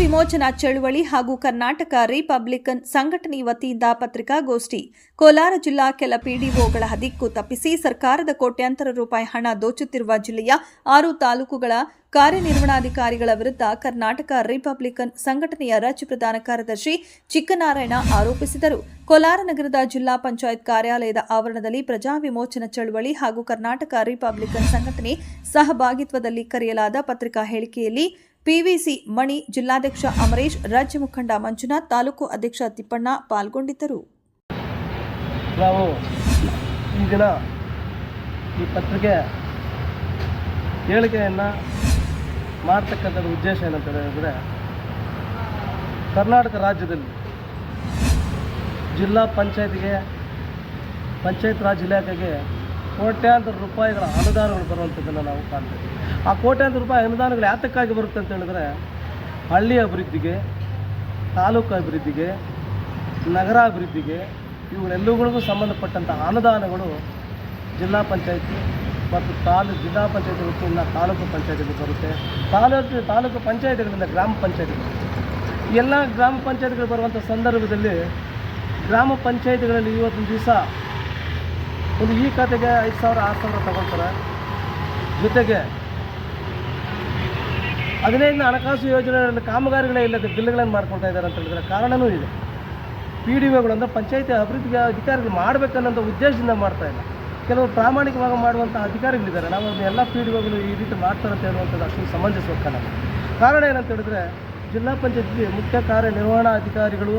ವಿಮೋಚನಾ ಚಳುವಳಿ ಹಾಗೂ ಕರ್ನಾಟಕ ರಿಪಬ್ಲಿಕನ್ ಸಂಘಟನೆ ವತಿಯಿಂದ ಪತ್ರಿಕಾಗೋಷ್ಠಿ. ಕೋಲಾರ ಜಿಲ್ಲಾ ಕೆಲ ಪಿಡಿಒಗಳ ಹದಿಕ್ಕು ತಪ್ಪಿಸಿ ಸರ್ಕಾರದ ಕೋಟ್ಯಾಂತರ ರೂಪಾಯಿ ಹಣ ದೋಚುತ್ತಿರುವ ಜಿಲ್ಲೆಯ ಆರು ತಾಲೂಕುಗಳ ಕಾರ್ಯನಿರ್ವಹಣಾಧಿಕಾರಿಗಳ ವಿರುದ್ಧ ಕರ್ನಾಟಕ ರಿಪಬ್ಲಿಕನ್ ಸಂಘಟನೆಯ ರಾಜ್ಯ ಪ್ರಧಾನ ಕಾರ್ಯದರ್ಶಿ ಚಿಕ್ಕನಾರಾಯಣ ಆರೋಪಿಸಿದರು. ಕೋಲಾರ ನಗರದ ಜಿಲ್ಲಾ ಪಂಚಾಯತ್ ಕಾರ್ಯಾಲಯದ ಆವರಣದಲ್ಲಿ ಪ್ರಜಾ ವಿಮೋಚನಾ ಚಳವಳಿ ಹಾಗೂ ಕರ್ನಾಟಕ ರಿಪಬ್ಲಿಕನ್ ಸಂಘಟನೆ ಸಹಭಾಗಿತ್ವದಲ್ಲಿ ಕರೆಯಲಾದ ಪತ್ರಿಕಾ ಹೇಳಿಕೆಯಲ್ಲಿ ಪಿವಿಸಿ ಮಣಿ ಜಿಲ್ಲಾಧ್ಯಕ್ಷ ಅಮರೇಶ್, ರಾಜ್ಯ ಮುಖಂಡ ಮಂಜುನಾಥ್, ತಾಲೂಕು ಅಧ್ಯಕ್ಷ ತಿಪ್ಪಣ್ಣ ಪಾಲ್ಗೊಂಡಿದ್ದರು. ನಾವು ಈ ದಿನ ಈ ಪತ್ರಿಕೆ ಹೇಳಿಕೆಯನ್ನು ಮಾಡ್ತಕ್ಕಂಥದ್ದು ಉದ್ದೇಶ ಏನಂತ ಹೇಳಿದ್ರೆ, ಕರ್ನಾಟಕ ರಾಜ್ಯದಲ್ಲಿ ಜಿಲ್ಲಾ ಪಂಚಾಯತ್ಗೆ, ಪಂಚಾಯತ್ ರಾಜ್ ಇಲಾಖೆಗೆ ಕೋಟ್ಯಾಂತರ ರೂಪಾಯಿಗಳ ಅನುದಾನಗಳು ಬರುವಂಥದ್ದನ್ನು ನಾವು ಕಾಣ್ತೀವಿ. ಆ ಕೋಟ್ಯಾಂತರ ರೂಪಾಯಿ ಅನುದಾನಗಳು ಯಾತಕ್ಕಾಗಿ ಬರುತ್ತೆ ಅಂತ ಹೇಳಿದ್ರೆ, ಹಳ್ಳಿ ಅಭಿವೃದ್ಧಿಗೆ, ತಾಲೂಕು ಅಭಿವೃದ್ಧಿಗೆ ನಗರ ಅಭಿವೃದ್ಧಿಗೆ ಇವುಗಳೆಲ್ಲವುಗಳಿಗೂ ಸಂಬಂಧಪಟ್ಟಂಥ ಅನುದಾನಗಳು ಜಿಲ್ಲಾ ಪಂಚಾಯತಿ ಮತ್ತು ತಾಲೂಕು ಜಿಲ್ಲಾ ಪಂಚಾಯತಿ ವತಿಯಿಂದ ತಾಲೂಕು ಪಂಚಾಯತಿಗೆ ಬರುತ್ತೆ. ತಾಲೂಕು ತಾಲೂಕು ಪಂಚಾಯತಿಗಳಿಂದ ಗ್ರಾಮ ಪಂಚಾಯತಿಗಳು ಎಲ್ಲ ಗ್ರಾಮ ಪಂಚಾಯತಿಗಳು ಬರುವಂಥ ಸಂದರ್ಭದಲ್ಲಿ ಗ್ರಾಮ ಪಂಚಾಯತಿಗಳಲ್ಲಿ ಇವತ್ತಿನ ದಿವಸ ಒಂದು ಈ ಖಾತೆಗೆ ಐದು ಸಾವಿರ, ಆರು ಸಾವಿರ ತಗೊಳ್ತಾರೆ. ಜೊತೆಗೆ ಹದಿನೈದನ ಹಣಕಾಸು ಯೋಜನೆಗಳಲ್ಲಿ ಕಾಮಗಾರಿಗಳೇ ಇಲ್ಲದೆ ಬಿಲ್ಗಳನ್ನು ಮಾಡ್ಕೊಳ್ತಾ ಇದ್ದಾರೆ ಅಂತ ಹೇಳಿದ್ರೆ ಕಾರಣವೂ ಇದೆ. ಪಿ ಡಿ ಒಗಳು ಅಂದರೆ ಪಂಚಾಯತಿ ಅಭಿವೃದ್ಧಿ ಅಧಿಕಾರಿಗಳು ಮಾಡಬೇಕನ್ನೋಂಥ ಉದ್ದೇಶದಿಂದ ಮಾಡ್ತಾ ಇಲ್ಲ. ಕೆಲವರು ಪ್ರಾಮಾಣಿಕವಾಗಿ ಮಾಡುವಂಥ ಅಧಿಕಾರಿಗಳಿದ್ದಾರೆ. ನಾವು ಅದನ್ನ ಎಲ್ಲ ಪಿ ಡಿ ಒಗಳು ಈ ರೀತಿ ಮಾಡ್ತಾರೆ ಅಂತ ಹೇಳುವಂಥದ್ದು ಅಷ್ಟು ಸಮಂಜಸವಕ್ಕಲ್ಲ ಕಾರಣ. ಏನಂತ ಹೇಳಿದ್ರೆ ಜಿಲ್ಲಾ ಪಂಚಾಯತಿ ಮುಖ್ಯ ಕಾರ್ಯನಿರ್ವಹಣಾ ಅಧಿಕಾರಿಗಳು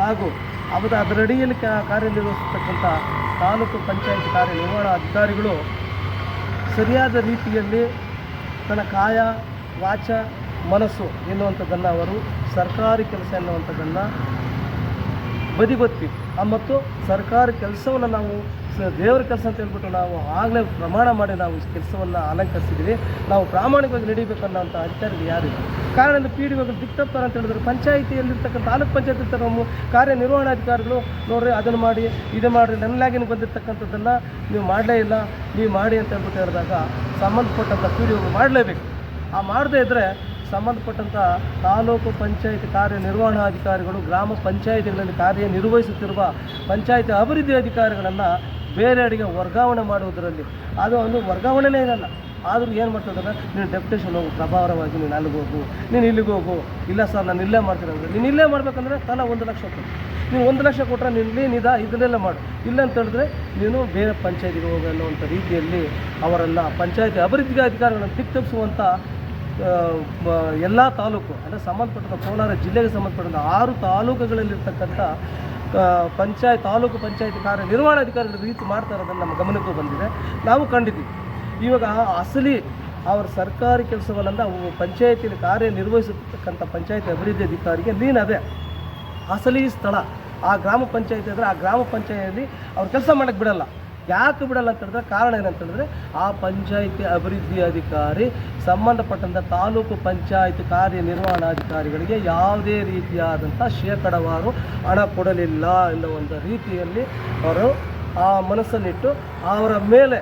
ಹಾಗೂ ಅವರ ಅದರಡಿಯಲ್ಲಿ ಕಾರ್ಯನಿರ್ವಹಿಸತಕ್ಕಂಥ ತಾಲೂಕು ಪಂಚಾಯತ್ ಕಾರ್ಯನಿರ್ವಹಣಾ ಅಧಿಕಾರಿಗಳು ಸರಿಯಾದ ರೀತಿಯಲ್ಲಿ ತನ್ನ ಕಾಯ, ವಾಚ, ಮನಸ್ಸು ಎನ್ನುವಂಥದ್ದನ್ನು ಅವರು ಸರ್ಕಾರಿ ಕೆಲಸ ಎನ್ನುವಂಥದ್ದನ್ನು ಬದಿಗೊತ್ತಿ ಆ ಮತ್ತು ಸರ್ಕಾರ ಕೆಲಸವನ್ನು ನಾವು ದೇವರ ಕೆಲಸ ಅಂತ ಹೇಳ್ಬಿಟ್ಟು ನಾವು ಆಗಲೇ ಪ್ರಮಾಣ ಮಾಡಿ ನಾವು ಕೆಲಸವನ್ನು ಅಲಂಕರಿಸಿದ್ದೀವಿ. ನಾವು ಪ್ರಾಮಾಣಿಕವಾಗಿ ನಡೀಬೇಕನ್ನೋಂಥ ಅಧಿಕಾರಿಗಳು ಯಾರಿಲ್ಲ ಕಾರಣ ಪಿ ಡಿ ಒಗಳು ದಿಕ್ತಪ್ತಾರೆ ಅಂತ ಹೇಳಿದ್ರೆ. ಪಂಚಾಯಿತಿಯಲ್ಲಿರ್ತಕ್ಕಂಥ ತಾಲೂಕು ಪಂಚಾಯತ್ ಇರ್ತಕ್ಕಂಥ ಕಾರ್ಯನಿರ್ವಹಣಾಧಿಕಾರಿಗಳು ನೋಡ್ರಿ, ಅದನ್ನು ಮಾಡಿ, ಇದು ಮಾಡಿ ನನ್ನಲಾಗಿನ ಬಂದಿರತಕ್ಕಂಥದ್ದನ್ನು ನೀವು ಮಾಡಲೇ ಇಲ್ಲ, ನೀವು ಮಾಡಿ ಅಂತ ಹೇಳ್ಬಿಟ್ಟು ಹೇಳಿದಾಗ ಸಂಬಂಧಪಟ್ಟಂಥ ಪಿ ಡಿ ಒಗಳು ಮಾಡಲೇಬೇಕು. ಆ ಮಾಡದೇ ಇದ್ದರೆ ಸಂಬಂಧಪಟ್ಟಂಥ ತಾಲೂಕು ಪಂಚಾಯತ್ ಕಾರ್ಯನಿರ್ವಹಣಾಧಿಕಾರಿಗಳು ಗ್ರಾಮ ಪಂಚಾಯಿತಿಗಳಲ್ಲಿ ಕಾರ್ಯನಿರ್ವಹಿಸುತ್ತಿರುವ ಪಂಚಾಯಿತಿ ಅಭಿವೃದ್ಧಿ ಅಧಿಕಾರಿಗಳನ್ನು ಬೇರೆಡೆಗೆ ವರ್ಗಾವಣೆ ಮಾಡುವುದರಲ್ಲಿ. ಅದು ಒಂದು ವರ್ಗಾವಣೆನೇ ಇರಲ್ಲ. ಆದರೂ ಏನು ಮಾಡ್ತದಂದ್ರೆ? ನೀನು ಡೆಪ್ಯುಟೇಷನ್ ಹೋಗು, ಪ್ರಭಾವರವಾಗಿ ನೀನು ಅಲ್ಲಿಗೆ ಹೋಗು, ನೀನು ಇಲ್ಲಿಗೆ ಹೋಗು. ಇಲ್ಲ ಸರ್, ನಾನು ಇಲ್ಲೇ ಮಾಡ್ತೀನಿ ಅಂದರೆ. ನೀನು ಇಲ್ಲೇ ಮಾಡಬೇಕಂದ್ರೆ ತಲಾ ಒಂದು ಲಕ್ಷ ಕೊಡು. ನೀನು ಒಂದು ಲಕ್ಷ ಕೊಟ್ಟರೆ ನೀನು ಇಲ್ಲಿ ನಿದ ಇದನ್ನೆಲ್ಲ ಮಾಡು. ಇಲ್ಲ ಅಂತ ಹೇಳಿದ್ರೆ ನೀನು ಬೇರೆ ಪಂಚಾಯತಿಗೆ ಹೋಗು ಅನ್ನುವಂಥ ರೀತಿಯಲ್ಲಿ ಅವರನ್ನು ಪಂಚಾಯತಿ ಅಭಿವೃದ್ಧಿಗೆ ಅಧಿಕಾರಿಗಳನ್ನು ದಿಕ್ತಪ್ಪಿಸುವಂಥ ಎಲ್ಲ ತಾಲೂಕು, ಅಂದರೆ ಸಂಬಂಧಪಟ್ಟಂಥ ಕೋಲಾರ ಜಿಲ್ಲೆಗೆ ಸಂಬಂಧಪಟ್ಟಂಥ ಆರು ತಾಲೂಕುಗಳಲ್ಲಿರ್ತಕ್ಕಂಥ ಪಂಚಾಯತ್, ತಾಲೂಕು ಪಂಚಾಯತ್ ಕಾರ್ಯನಿರ್ವಹಣಾಧಿಕಾರಿಗಳ ರೀತಿ ಮಾಡ್ತಾ ಇರೋದನ್ನು ನಮ್ಮ ಗಮನಕ್ಕೂ ಬಂದಿದೆ. ನಾವು ಕಂಡಿದ್ದೀವಿ. ಇವಾಗ ಅಸಲಿ ಅವರ ಸರ್ಕಾರಿ ಕೆಲಸವನ್ನ ಅವು ಪಂಚಾಯತಿಯಲ್ಲಿ ಕಾರ್ಯನಿರ್ವಹಿಸತಕ್ಕಂಥ ಪಂಚಾಯತ್ ಅಭಿವೃದ್ಧಿ ಅಧಿಕಾರಿಗೆ ನೀನು ಅದೇ ಅಸಲಿ ಸ್ಥಳ. ಆ ಗ್ರಾಮ ಪಂಚಾಯತಿ ಅಂದರೆ ಆ ಗ್ರಾಮ ಪಂಚಾಯತಿಯಲ್ಲಿ ಅವ್ರು ಕೆಲಸ ಮಾಡೋಕ್ಕೆ ಬಿಡಲ್ಲ. ಯಾಕೆ ಬಿಡಲ್ಲ ಅಂತ ಹೇಳಿದ್ರೆ ಕಾರಣ ಏನಂತ ಹೇಳಿದ್ರೆ ಆ ಪಂಚಾಯಿತಿ ಅಭಿವೃದ್ಧಿ ಅಧಿಕಾರಿ ಸಂಬಂಧಪಟ್ಟಂಥ ತಾಲೂಕು ಪಂಚಾಯತ್ ಕಾರ್ಯನಿರ್ವಹಣಾಧಿಕಾರಿಗಳಿಗೆ ಯಾವುದೇ ರೀತಿಯಾದಂಥ ಶೇಕಡವಾರು ಹಣ ಕೊಡಲಿಲ್ಲ ಎನ್ನುವಂಥ ರೀತಿಯಲ್ಲಿ ಅವರು ಆ ಮನಸ್ಸನ್ನಿಟ್ಟು ಅವರ ಮೇಲೆ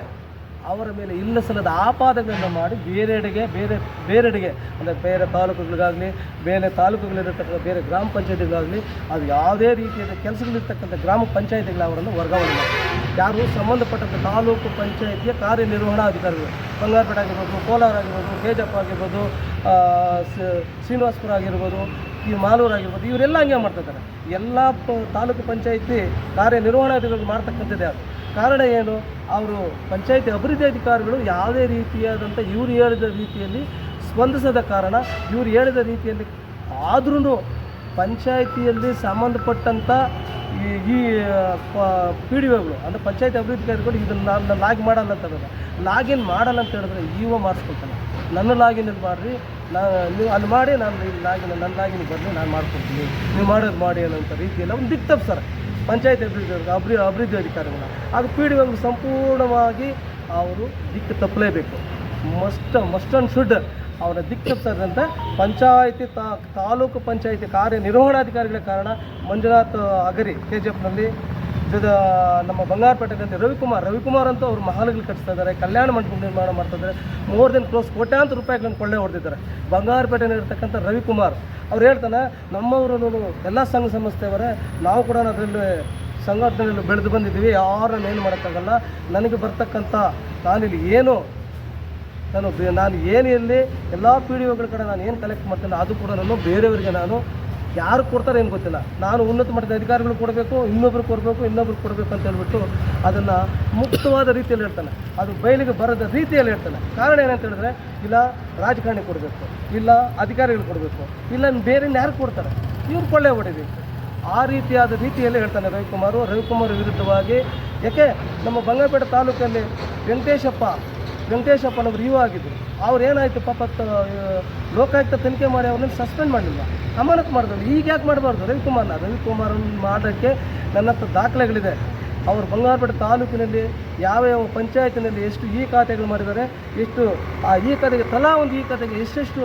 ಅವರ ಮೇಲೆ ಇಲ್ಲ ಸಲ್ಲದ ಆಪಾದಗಳನ್ನು ಮಾಡಿ ಬೇರೆಡೆಗೆ, ಬೇರೆ, ಬೇರೆಡೆಗೆ, ಅಂದರೆ ಬೇರೆ ತಾಲೂಕುಗಳಿಗಾಗಲಿ, ಬೇರೆ ತಾಲೂಕುಗಳಿರತಕ್ಕಂಥ ಬೇರೆ ಗ್ರಾಮ ಪಂಚಾಯತಿಗಳಾಗಲಿ, ಅದು ಯಾವುದೇ ರೀತಿಯಾದ ಕೆಲಸಗಳಿರ್ತಕ್ಕಂಥ ಗ್ರಾಮ ಪಂಚಾಯತಿಗಳ ಅವರನ್ನು ವರ್ಗಾವಣೆ ಮಾಡಿ ಯಾರು ಸಂಬಂಧಪಟ್ಟಂಥ ತಾಲೂಕು ಪಂಚಾಯತಿಯ ಕಾರ್ಯನಿರ್ವಹಣಾಧಿಕಾರಿಗಳು, ಬಂಗಾರಪೇಟೆ ಆಗಿರ್ಬೋದು, ಕೋಲಾರ ಆಗಿರ್ಬೋದು ಕೇಜಪ್ಪ ಆಗಿರ್ಬೋದು ಶ್ರೀನಿವಾಸ್ಪುರ ಆಗಿರ್ಬೋದು, ಈ ಮಾಲೂರು ಆಗಿರ್ಬೋದು, ಇವರೆಲ್ಲ ಹಂಗೆ ಮಾಡ್ತಿದ್ದಾರೆ ಎಲ್ಲ ತಾಲೂಕು ಪಂಚಾಯತಿ ಕಾರ್ಯನಿರ್ವಹಣಾಧಿಕಾರಿಗಳು ಮಾಡ್ತಕ್ಕಂಥದ್ದು ಯಾರು ಕಾರಣ ಏನು? ಅವರು ಪಂಚಾಯತಿ ಅಭಿವೃದ್ಧಿ ಅಧಿಕಾರಿಗಳು ಯಾವುದೇ ರೀತಿಯಾದಂಥ ಇವರು ಹೇಳಿದ ರೀತಿಯಲ್ಲಿ ಸ್ಪಂದಿಸದ ಕಾರಣ ಇವರು ಹೇಳಿದ ರೀತಿಯಲ್ಲಿ ಆದ್ರೂ ಪಂಚಾಯಿತಿಯಲ್ಲಿ ಸಂಬಂಧಪಟ್ಟಂಥ ಈ ಪಿ ಡಿ ಒಗಳು ಅಂದರೆ ಪಂಚಾಯತಿ ಅಭಿವೃದ್ಧಿ ಕಾರ್ಯಗಳು ಇದನ್ನು ನಾನು ಲಾಗ್ ಮಾಡಲ್ಲ ಅಂತ ಹೇಳಿದ್ರೆ ಲಾಗಿನ್ ಮಾಡಲ್ಲ ಅಂತ ಹೇಳಿದ್ರೆ ಇವ ಮಾಡಿಸ್ಕೊಳ್ತಾನೆ. ನನ್ನ ಲಾಗಿನ್ ಮಾಡಿರಿ ನಾನು ನೀವು ಅಲ್ಲಿ ಮಾಡಿ, ನಾನು ಇಲ್ಲಿ ಲಾಗಿನ್, ನನ್ನ ಲಾಗಿನ್ ಬರಲಿ ನಾನು ಮಾಡ್ಕೊಡ್ತೀನಿ. ನೀವು ಮಾಡೋದು ಮಾಡಿ ಅನ್ನೋಂಥ ರೀತಿಯಲ್ಲಿ ಒಂದು ದಿಕ್ತಪ್ಪ ತಪ್ಪಿಸ್ತಾರೆ ಪಂಚಾಯತ್ ಅಭಿವೃದ್ಧಿ ಅಭಿ ಅಭಿವೃದ್ಧಿ ಅಧಿಕಾರಿಗಳ ಅದು ಪಿ ಡಿ ಸಂಪೂರ್ಣವಾಗಿ ಅವರು ದಿಕ್ಕು ತಪ್ಪಲೇಬೇಕು. ಮಸ್ಟ್ ಮಸ್ಟ್ ಆ್ಯಂಡ್ ಶುಡ್ ಅವರ ದಿಕ್ಕು ತಪ್ಪಿಸಿದಂಥ ಪಂಚಾಯಿತಿ ತಾ, ತಾಲೂಕು ಪಂಚಾಯಿತಿ ಕಾರ್ಯನಿರ್ವಹಣಾಧಿಕಾರಿಗಳ ಕಾರಣ ಮಂಜುನಾಥ್ ಅಗರಿ ಕೆ ಜಿ ಎಫ್ನಲ್ಲಿ ನಮ್ಮ ಬಂಗಾರಪೇಟೆಯಲ್ಲಿ ರವಿಕುಮಾರ್ ರವಿಕುಮಾರ್ ಅಂತ ಅವ್ರು ಮಹಾಲ್ಗಳು ಕಟ್ಟಿಸ್ತಾ ಇದ್ದಾರೆ, ಕಲ್ಯಾಣ ಮಂಟಪ ನಿರ್ಮಾಣ ಮಾಡ್ತಾ ಇದ್ದಾರೆ, ಮೋರ್ ದೆನ್ ಕ್ಲೋಸ್ ಕೋಟ್ಯಾಂತರ ರೂಪಾಯಿಗಳನ್ನು ಕೊಳ್ಳೆ ಹೊಡೆದಿದ್ದಾರೆ. ಬಂಗಾರಪೇಟೆನಲ್ಲಿರ್ತಕ್ಕಂಥ ರವಿಕುಮಾರ್, ಅವ್ರು ಹೇಳ್ತಾನೆ, ನಮ್ಮವರು ಎಲ್ಲ ಸಂಘ ಸಂಸ್ಥೆಯವರೇ, ನಾವು ಕೂಡ ಅದರಲ್ಲಿ ಸಂಘಟನೆಯಲ್ಲಿ ಬೆಳೆದು ಬಂದಿದ್ದೀವಿ, ಯಾರನ್ನ ಏನು ಮಾಡೋಕ್ಕಾಗಲ್ಲ. ನನಗೆ ಬರ್ತಕ್ಕಂಥ ನಾನಿಲ್ಲಿ ಏನು, ನಾನು ನಾನು ಏನು ಇಲ್ಲಿ ಎಲ್ಲ ಪಿ ಡಿ ಒಗಳ ಕಡೆ ನಾನು ಏನು ಕಲೆಕ್ಟ್ ಮಾಡ್ತೇನೆ, ಅದು ಕೂಡ ನಾನು ಬೇರೆಯವರಿಗೆ ನಾನು ಯಾರು ಕೊಡ್ತಾರೆ ಏನು ಗೊತ್ತಿಲ್ಲ. ನಾನು ಉನ್ನತ ಮಟ್ಟದ ಅಧಿಕಾರಿಗಳು ಕೊಡಬೇಕು, ಇನ್ನೊಬ್ರು ಕೊಡಬೇಕು ಇನ್ನೊಬ್ರು ಕೊಡಬೇಕು ಅಂತ ಹೇಳ್ಬಿಟ್ಟು ಅದನ್ನು ಮುಕ್ತವಾದ ರೀತಿಯಲ್ಲಿ ಹೇಳ್ತಾನೆ. ಅದು ಬಯಲಿಗೆ ಬರದ ರೀತಿಯಲ್ಲಿ ಹೇಳ್ತಾನೆ. ಕಾರಣ ಏನಂತ ಹೇಳಿದ್ರೆ, ಇಲ್ಲ ರಾಜಕಾರಣಿ ಕೊಡಬೇಕು, ಇಲ್ಲ ಅಧಿಕಾರಿಗಳು ಕೊಡಬೇಕು, ಇಲ್ಲ ಬೇರೆ ಯಾರು ಕೊಡ್ತಾರೆ? ಇವ್ರು ಕೊಳ್ಳೆ ಹೊಡಿಬೇಕು ಆ ರೀತಿಯಾದ ರೀತಿಯಲ್ಲಿ ಹೇಳ್ತಾನೆ ರವಿಕುಮಾರ್. ರವಿಕುಮಾರ್ ವಿರುದ್ಧವಾಗಿ, ಯಾಕೆ? ನಮ್ಮ ಬಂಗಾರಪೇಟೆ ತಾಲೂಕಲ್ಲಿ ವೆಂಕಟೇಶಪ್ಪ ವೆಂಕಟೇಶಪ್ಪನವರು ಇವು ಆಗಿದ್ರು. ಅವ್ರು ಏನಾಯಿತು ಪಾಪ ಲೋಕಾಯುಕ್ತ ತನಿಖೆ ಮಾಡಿ ಅವ್ರನ್ನ ಸಸ್ಪೆಂಡ್ ಮಾಡಲಿಲ್ಲ ಅಮಾನತು ಮಾಡಿದ್ರು ಈಗ ಯಾಕೆ ಮಾಡಬಾರ್ದು? ರವಿಕುಮಾರ್ನ ರವಿಕುಮಾರ್ ಮಾಡೋಕ್ಕೆ ನನ್ನ ಹತ್ರ ದಾಖಲೆಗಳಿದೆ. ಅವರು ಬಂಗಾರಪೇಟೆ ತಾಲೂಕಿನಲ್ಲಿ ಯಾವ ಯಾವ ಪಂಚಾಯತಿನಲ್ಲಿ ಎಷ್ಟು ಈ ಖಾತೆಗಳು ಮಾಡಿದ್ದಾರೆ, ಎಷ್ಟು, ಆ ಈ ಖಾತೆಗೆ ತಲಾ ಒಂದು ಈ ಖಾತೆಗೆ ಎಷ್ಟೆಷ್ಟು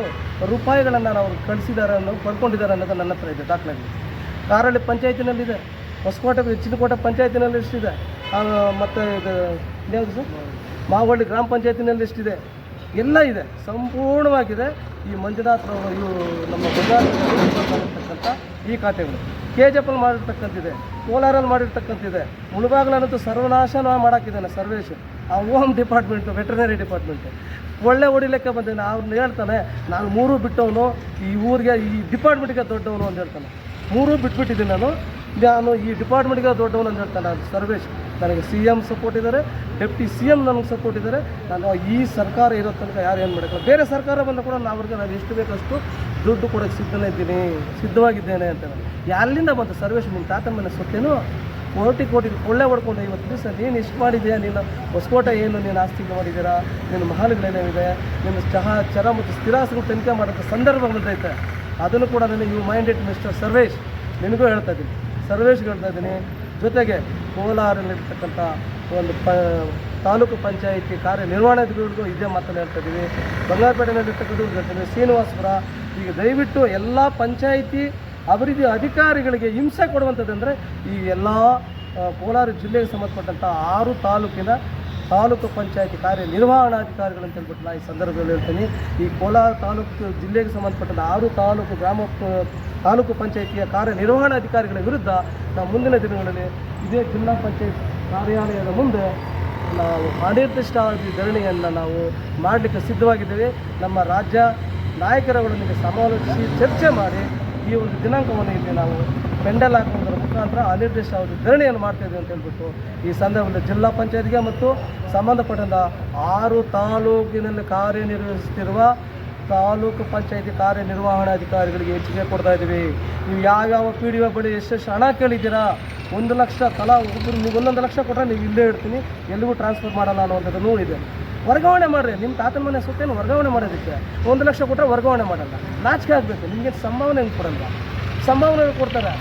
ರೂಪಾಯಿಗಳನ್ನು ಅವರು ಕಳಿಸಿದ್ದಾರೆ ಅನ್ನೋ, ಪಡ್ಕೊಂಡಿದ್ದಾರೆ ಅನ್ನೋದು ನನ್ನ ಹತ್ರ ಇದೆ ದಾಖಲೆಗಳು. ಕಾರಳ್ಳಿ ಪಂಚಾಯತಿನಲ್ಲಿದೆ. ಹೊಸಕೋಟೆ ಚಿನ್ನಕೋಟೆ ಪಂಚಾಯತಿನಲ್ಲಿ ಎಷ್ಟಿದೆ ಮತ್ತು ಇದು ಸರ್? ಮಾವಳ್ಳಿ ಗ್ರಾಮ ಪಂಚಾಯತಿನಲ್ಲಿ ಎಷ್ಟಿದೆ? ಎಲ್ಲ ಇದೆ. ಸಂಪೂರ್ಣವಾಗಿದೆ. ಈ ಮಂಜುನಾಥ್ರವರು ಇವರು ನಮ್ಮ ಮಾಡಿರ್ತಕ್ಕಂಥ ಈ ಖಾತೆಗಳು. ಕೆ ಜಿ ಎಫಲ್ಲಿ ಮಾಡಿರ್ತಕ್ಕಂಥದ್ದಿದೆ ಕೋಲಾರಲ್ಲಿ ಮಾಡಿರ್ತಕ್ಕಂಥದ್ದಿದೆ ಮುಳುಬಾಗ್ಲನ್ನಂತೂ ಸರ್ವನಾಶನ ಮಾಡೋಕ್ಕಿದ್ದಾನೆ ಸರ್ವೇಶ್. ಆ ಹೋಮ್ ಡಿಪಾರ್ಟ್ಮೆಂಟು, ವೆಟರ್ನರಿ ಡಿಪಾರ್ಟ್ಮೆಂಟು. ಒಳ್ಳೆ ಹೊಡಿಲಿಕ್ಕೆ ಬಂದಿದ್ದಾನೆ ಅವ್ರನ್ನ ಹೇಳ್ತಾನೆ, ನಾನು ಮೂರು ಬಿಟ್ಟವನು, ಈ ಊರಿಗೆ, ಈ ಡಿಪಾರ್ಟ್ಮೆಂಟ್ಗೆ ದೊಡ್ಡವನು ಅಂತ ಹೇಳ್ತಾನೆ. ಮೂರು ಬಿಟ್ಬಿಟ್ಟಿದ್ದೀನಿ ನಾನು. ನಾನು ಈ ಡಿಪಾರ್ಟ್ಮೆಂಟ್ಗೆ ದೊಡ್ಡವನು ಅಂತ ಹೇಳ್ತಾನೆ ಸರ್ವೇಶ್. ನನಗೆ ಸಿ ಎಂ ಸಪೋರ್ಟ್ ಇದ್ದಾರೆ ಡೆಪ್ಟಿ ಸಿ ಎಂ ನನಗೆ ಸಪೋರ್ಟ್ ಇದ್ದಾರೆ. ನಾನು ಈ ಸರ್ಕಾರ ಇರೋ ತನಕ ಯಾರು ಏನು ಮಾಡಬೇಕು ಬೇರೆ ಸರ್ಕಾರ ಬಂದ ಕೂಡ ನಾವು ಅವ್ರಿಗೆ ನಾನು ಎಷ್ಟು ಬೇಕಷ್ಟು ದುಡ್ಡು ಕೊಡೋಕ್ಕೆ ಸಿದ್ಧನೇ ಇದ್ದೀನಿ, ಸಿದ್ಧವಾಗಿದ್ದೇನೆ ಅಂತ ಎಲ್ಲಿಂದ ಬಂತು? ಸರ್ವೇಶ್ ನಿಮ್ಮ ತಾತನ ಮನೆ ಸೊತ್ತೇನು ಕೋಟಿ ಕೋಟಿ ಕೊಳ್ಳೆ ಹೊಡ್ಕೊಂಡು ಇವತ್ತು ದಿವಸ ನೀನು ಇಷ್ಟು ಮಾಡಿದೆಯಾ? ನೀನು ಹೊಸಕೋಟೆ ಏನು? ನೀನು ಆಸ್ತಿಗೆ ಮಾಡಿದ್ದೀರಾ ನಿನ್ನ ಮಹಲ್ಗಳೇನೇನಿದೆ ನಿನ್ನ ಚಹಾ, ಚರ ಮತ್ತು ಸ್ಥಿರಾಸ್ತಿಗಳು ತನಿಖೆ ಮಾಡೋಕ್ಕೆ ಸಂದರ್ಭ ಬಂದೈತೆ. ಅದನ್ನು ಕೂಡ ನನಗೆ ಯು ಮೈಂಡೆಡ್ ಮಿಸ್ಟರ್ ಸರ್ವೇಶ್ ನಿನಗೂ ಹೇಳ್ತಾ ಇದ್ದೀನಿ. ಸರ್ವೇಶ್ಗೆ ಹೇಳ್ತಾ ಇದ್ದೀನಿ. ಜೊತೆಗೆ ಕೋಲಾರಲ್ಲಿರ್ತಕ್ಕಂಥ ಒಂದು ಪ ತಾಲೂಕು ಪಂಚಾಯಿತಿ ಕಾರ್ಯನಿರ್ವಹಣಾಧಿಕಾರಿಗಳಿಗೂ ಇದೇ ಮಾತನ್ನು ಹೇಳ್ತಾ ಇದ್ದೀವಿ. ಬಂಗಾರಪೇಟೆಯಲ್ಲಿರ್ತಕ್ಕಂಥ ಶ್ರೀನಿವಾಸಪುರ, ಈಗ ದಯವಿಟ್ಟು ಎಲ್ಲ ಪಂಚಾಯಿತಿ ಅಭಿವೃದ್ಧಿ ಅಧಿಕಾರಿಗಳಿಗೆ ಹಿಂಸೆ ಕೊಡುವಂಥದ್ದು ಅಂದರೆ ಈ ಎಲ್ಲ ಕೋಲಾರ ಜಿಲ್ಲೆಗೆ ಸಂಬಂಧಪಟ್ಟಂಥ ಆರು ತಾಲೂಕಿನ ತಾಲೂಕು ಪಂಚಾಯತಿ ಕಾರ್ಯನಿರ್ವಹಣಾಧಿಕಾರಿಗಳು ಹೇಳ್ಬಿಟ್ಟು ನಾನು ಈ ಸಂದರ್ಭದಲ್ಲಿ ಹೇಳ್ತೀನಿ. ಈ ಕೋಲಾರ ತಾಲೂಕು ಜಿಲ್ಲೆಗೆ ಸಂಬಂಧಪಟ್ಟಂಥ ಆರು ತಾಲೂಕು ಗ್ರಾಮ ತಾಲೂಕು ಪಂಚಾಯಿತಿಯ ಕಾರ್ಯನಿರ್ವಹಣಾಧಿಕಾರಿಗಳ ವಿರುದ್ಧ ನಾವು ಮುಂದಿನ ದಿನಗಳಲ್ಲಿ ಇದೇ ಜಿಲ್ಲಾ ಪಂಚಾಯತ್ ಕಾರ್ಯಾಲಯದ ಮುಂದೆ ನಾವು ಅನಿರ್ದಿಷ್ಟಾವಧಿ ಧರಣಿಯನ್ನು ನಾವು ಮಾಡಲಿಕ್ಕೆ ಸಿದ್ಧವಾಗಿದ್ದೇವೆ. ನಮ್ಮ ರಾಜ್ಯ ನಾಯಕರುಗಳೊಂದಿಗೆ ಸಮಾಲೋಚಿಸಿ ಚರ್ಚೆ ಮಾಡಿ ಈ ಒಂದು ದಿನಾಂಕವನ್ನು ಇಲ್ಲಿ ನಾವು ಪೆಂಡಲ್ ಹಾಕುವುದರ ಮುಖಾಂತರ ಅವರು ಧರಣಿಯನ್ನು ಮಾಡ್ತಾಯಿದ್ದೀವಿ ಅಂತ ಹೇಳ್ಬಿಟ್ಟು ಈ ಸಂದರ್ಭದಲ್ಲಿ ಜಿಲ್ಲಾ ಪಂಚಾಯತ್ಗೆ ಮತ್ತು ಸಂಬಂಧಪಟ್ಟಂಥ ಆರು ತಾಲೂಕಿನಲ್ಲಿ ಕಾರ್ಯನಿರ್ವಹಿಸುತ್ತಿರುವ ತಾಲೂಕು ಪಂಚಾಯತಿ ಕಾರ್ಯನಿರ್ವಹಣಾಧಿಕಾರಿಗಳಿಗೆ ಹೆಚ್ಚಿಗೆ ಕೊಡ್ತಾ ಇದ್ದೀವಿ. ನೀವು ಯಾವ್ಯಾವ ಪಿ ಡಿ ಒ ಬಳಿ ಎಷ್ಟೆಷ್ಟು ಹಣ ಕೇಳಿದ್ದೀರಾ? ಒಂದು ಲಕ್ಷ ತಲಾ ಒಬ್ಬರು ನೀವು ಒಂದೊಂದು ಲಕ್ಷ ಕೊಟ್ಟರೆ ನೀವು ಇಲ್ಲೇ ಇಡ್ತೀನಿ ಎಲ್ಲಿಗೂ ಟ್ರಾನ್ಸ್ಫರ್ ಮಾಡಲ್ಲ ಅನ್ನುವಂಥದ್ದು ನೋಡಿದೆ ವರ್ಗಾವಣೆ ಮಾಡಿರಿ. ನಿಮ್ಮ ತಾತನ ಮನೆ ಸುತ್ತೇನು ವರ್ಗಾವಣೆ ಮಾಡೋದಕ್ಕೆ? ಒಂದು ಲಕ್ಷ ಕೊಟ್ಟರೆ ವರ್ಗಾವಣೆ ಮಾಡಲ್ಲ. ನಾಚಿಕೆ ಆಗಬೇಕು. ನಿಮಗೆ ಸಂಭಾವನೆ ಕೊಡಲ್ಲ. ಸಂಭಾವನೆ ಕೊಡ್ತಾರೆ.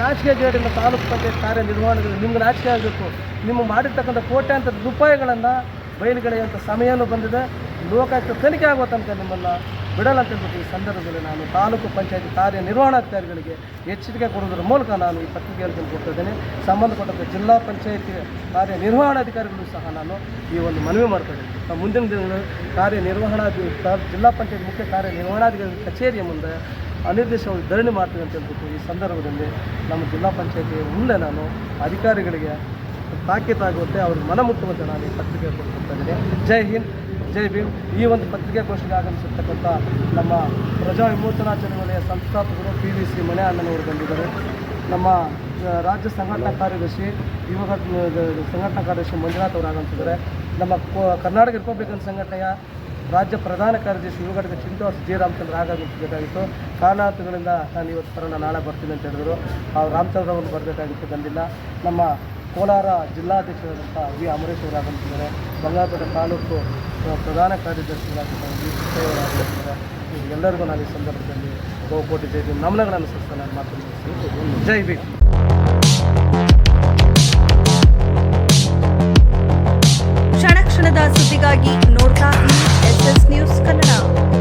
ನಾಚಿಕೆ ಗೇಡಿನ ತಾಲೂಕು ಪಂಚಾಯತ್ ಕಾರ್ಯನಿರ್ವಹಣೆಗಳು ನಿಮ್ಗೆ ನಾಚಿಕೆ ಆಗಬೇಕು. ನಿಮ್ಮ ಮಾಡಿರ್ತಕ್ಕಂಥ ಕೋಟ್ಯಾಂತರ ರೂಪಾಯಿಗಳನ್ನು ಬಯಲುಗಳೆಯಂಥ ಸಮಯನೂ ಬಂದಿದೆ. ಲೋಕಾಯುಕ್ತ ತನಿಖೆ ಆಗುವ ತನಕ ನಿಮ್ಮನ್ನು ಬಿಡಲ್ಲ ಅಂತ ಈ ಸಂದರ್ಭದಲ್ಲಿ ನಾನು ತಾಲೂಕು ಪಂಚಾಯತ್ ಕಾರ್ಯನಿರ್ವಹಣಾಧಿಕಾರಿಗಳಿಗೆ ಎಚ್ಚರಿಕೆ ಕೊಡುವುದರ ಮೂಲಕ ನಾನು ಈ ಪತ್ರಿಕೆಯಲ್ಲಿ ಕೊಡ್ತಾ ಇದ್ದೇನೆ. ಸಂಬಂಧಪಟ್ಟಂಥ ಜಿಲ್ಲಾ ಪಂಚಾಯತಿ ಕಾರ್ಯನಿರ್ವಹಣಾಧಿಕಾರಿಗಳು ಸಹ ನಾನು ಈ ಒಂದು ಮನವಿ ಮಾಡ್ತಾ ಇದ್ದೀನಿ. ನಾವು ಮುಂದಿನ ದಿನಗಳು ಕಾರ್ಯನಿರ್ವಹಣಾಧಿ ಜಿಲ್ಲಾ ಪಂಚಾಯತ್ ಮುಖ್ಯ ಕಾರ್ಯನಿರ್ವಹಣಾಧಿಕಾರಿ ಕಚೇರಿಯ ಮುಂದೆ ಅನಿರ್ದಿಷ್ಟವಾಗಿ ಧರಣಿ ಮಾಡ್ತೀವಿ ಅಂತ ಹೇಳ್ಬಿಟ್ಟು ಈ ಸಂದರ್ಭದಲ್ಲಿ ನಮ್ಮ ಜಿಲ್ಲಾ ಪಂಚಾಯತಿ ಮುಂದೆ ನಾನು ಅಧಿಕಾರಿಗಳಿಗೆ ತಾಕೀತಾಗುವಂತೆ ಅವ್ರಿಗೆ ಮನ ಮುಟ್ಟುವಂತೆ ನಾನು ಈ ಪತ್ರಿಕೆ ಕೊಡ್ತಾ ಜೈ ಹಿಂದ್, ಜೈ ಭೀಮ್. ಈ ಒಂದು ಪತ್ರಿಕಾಗೋಷ್ಠಿಗೆ ಆಗಮಿಸಿರ್ತಕ್ಕಂಥ ನಮ್ಮ ಪ್ರಜಾ ವಿಮೋಚನಾ ಚಳವಳಿಯ ಸಂಸ್ಥಾಪಕರು ಪಿ ವಿ ಸಿ ಮನೆ ಅಣ್ಣನವರು ಬಂದಿದ್ದಾರೆ. ನಮ್ಮ ರಾಜ್ಯ ಸಂಘಟನಾ ಕಾರ್ಯದರ್ಶಿ ಯುವಕ ಸಂಘಟನಾ ಕಾರ್ಯದರ್ಶಿ ಮಂಜುನಾಥ್ ಅವರು ಆಗಮಿಸಿದ್ದಾರೆ. ನಮ್ಮ ಕರ್ನಾಟಕ ರಿಪಬ್ಲಿಕನ್ ಸಂಘಟನೆಯ ರಾಜ್ಯ ಪ್ರಧಾನ ಕಾರ್ಯದರ್ಶಿ ಯುವ ಘಟಕ ಚಿಂತಾಸ್ ಜಿ ರಾಮಚಂದ್ರ ಆಗಮಿಸಬೇಕಾಗಿತ್ತು ಕಾರಣಾಂತರಗಳಿಂದ ನಾನು ಇವತ್ತು ಬರೋಣ ನಾಳೆ ಬರ್ತೀನಿ ಅಂತ ಹೇಳಿದ್ರು. ಅವ್ರು ರಾಮಚಂದ್ರ ಅವರು ಬರಬೇಕಾಗಿತ್ತು, ಬಂದಿಲ್ಲ. ನಮ್ಮ ಕೋಲಾರ ಜಿಲ್ಲಾಧ್ಯಕ್ಷರಾದಂಥ ವಿ ಅಮರೇಶ್ ಅವರು ಆಗಮಿಸಿದ್ದಾರೆ. ಬಂಗಾರಪೇಟೆ ತಾಲೂಕು ಪ್ರಧಾನ ಅವರು ಆಗಮಿಸಿದ್ದಾರೆ. ಎಲ್ಲರಿಗೂ ನಾನು ಈ ಸಂದರ್ಭದಲ್ಲಿ ಬಹುಕೋಟಿ ಜೈ ನಮನಗಳನ್ನು ಸಲ್ಲಿಸ್ತಾ ನಾನು ಮಾತನಾಡ್ತೀನಿ ಜೈ ಬಿ ಕ್ಷಣ ಕ್ಷಣದ ಸುದ್ದಿಗಾಗಿ this news coming out.